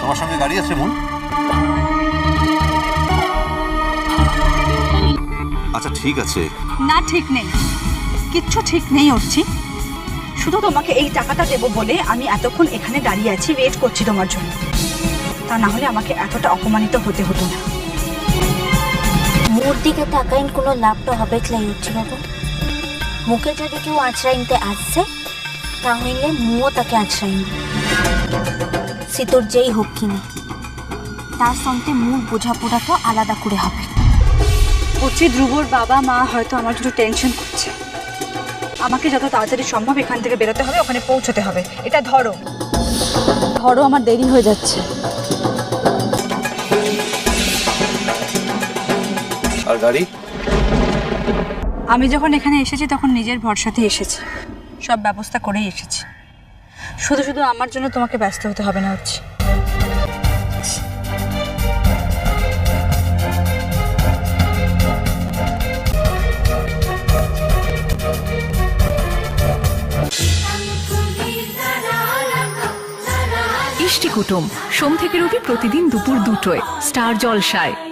তোমার সঙ্গে গাড়ি আছে মন? আচ্ছা ঠিক আছে। না ঠিক নেই। কিচ্ছু ঠিক নেই অর্চি শুধু তোমাকে এই টাকাটা দেবো বলে আমি এতক্ষণ এখানে দাঁড়িয়ে আছি ওয়েট করছি তোমার জন্য। তা না হলে আমাকে এতটা অপমানিত হতে হতো না। মোর দিকে তাকাইন কোনো লাভটা হবে ক্লাই হচ্ছে বাবু? মুখে যদি কেউ আঁচড়াইনতে আসছে তাহলে মুও তাকে আঁচড়াইন। সে তোর যেই হোক কিনা। তার সঙ্গে মুখ বোঝাপড়া তো আলাদা করে হবে। অর্চি ধ্রুবর বাবা মা হয়তো আমার জন্য টেনশন করছে। আমাকে যত তাড়াতাড়ি সম্ভব এখান থেকে বেরোতে হবে ওখানে পৌঁছতে হবে। এটা ধরো। ধরো আমার দেরি হয়ে যাচ্ছে। আর গাড়ি? আমি যখন এখানে এসেছি তখন নিজের ভরসাতে এসেছি। সব ব্যবস্থা করেই এসেছি। শুধু শুধু আমার জন্য তোমাকে ব্যস্ত হতে হবে না হচ্ছে ইষ্টি কুটুম, সোম থেকে রবি প্রতিদিন দুপুর দুটোয়, স্টার জলসায়।